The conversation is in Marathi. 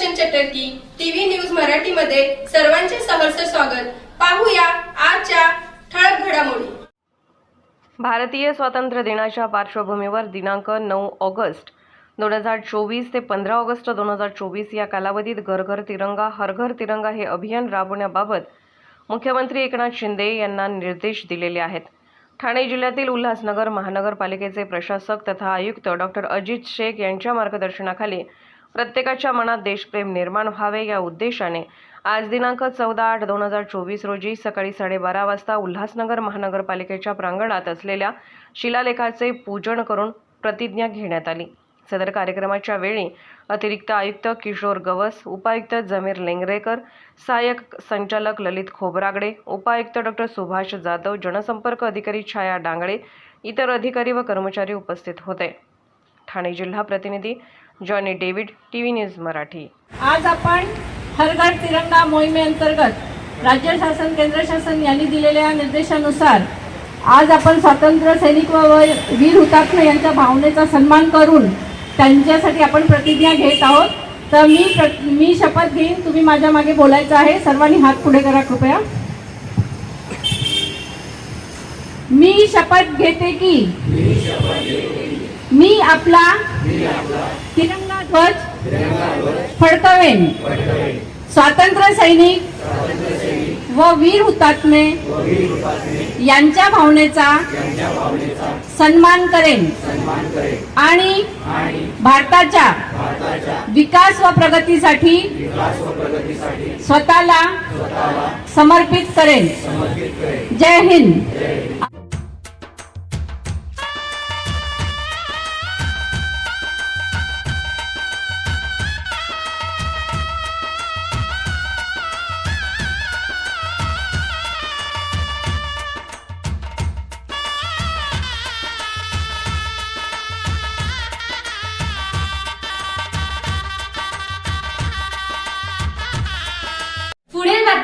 म्हटलं की टीव्ही न्यूज मराठीमध्ये सर्वांचे सहर्ष स्वागत. पाहूया आजच्या ठळक घडामोडी. भारतीय स्वातंत्र्य दिनाच्या पार्श्वभूमीवर दिनांक नऊ ऑगस्ट दोन हजार चोवीस ते पंधरा ऑगस्ट दोन हजार चोवीस या कालावधीत घर घर तिरंगा हर घर तिरंगा हे अभियान राबवण्याबाबत मुख्यमंत्री एकनाथ शिंदे यांना निर्देश दिलेले आहेत. ठाणे जिल्ह्यातील उल्हासनगर महानगरपालिकेचे प्रशासक तथा आयुक्त डॉक्टर अजित शेख यांच्या मार्गदर्शनाखाली प्रत्येकाच्या मनात देशप्रेम निर्माण व्हावे या उद्देशाने आज दिनांक चौदा आठ दोन हजार चोवीस रोजी सकाळी साडेबारा वाजता उल्हासनगर महानगरपालिकेच्या प्रांगणात असलेल्या शिलालेखाचे पूजन करून प्रतिज्ञा घेण्यात आली. सदर कार्यक्रमाच्या वेळी अतिरिक्त आयुक्त किशोर गवस उपायुक्त जमीर लेंगरेकर सहाय्यक संचालक ललित खोबरागडे उपायुक्त डॉक्टर सुभाष जाधव जनसंपर्क अधिकारी छाया डांगळे इतर अधिकारी व कर्मचारी उपस्थित होते. ठाणे जिल्हा प्रतिनिधी Johnny David TV news Marathi. आज आपण हर घर तिरंगा मोहिमेअंतर्गत राज्य शासन केंद्र शासन यांनी दिलेल्या निर्देशानुसार आज आपण स्वातंत्र्य सैनिक व वीर हुतात्मा यांच्या भावनेचा सन्मान करून त्यांच्यासाठी आपण प्रतिज्ञा घेत आहोत. तर मी प्र- मी शपथ घेईन. तुम्ही माझ्या मागे बोलायचं आहे. सर्वांनी हात पुढे करा कृपया. मी शपथ घेते की मी आपला तिरंगा ध्वज फडकवेन. स्वातंत्र्य सैनिक व वीर हुतात्मे यांच्या भावनेचा सन्मान करेन. आणि भारताच्या विकास व प्रगतीसाठी स्वतःला समर्पित करेन. जय हिंद.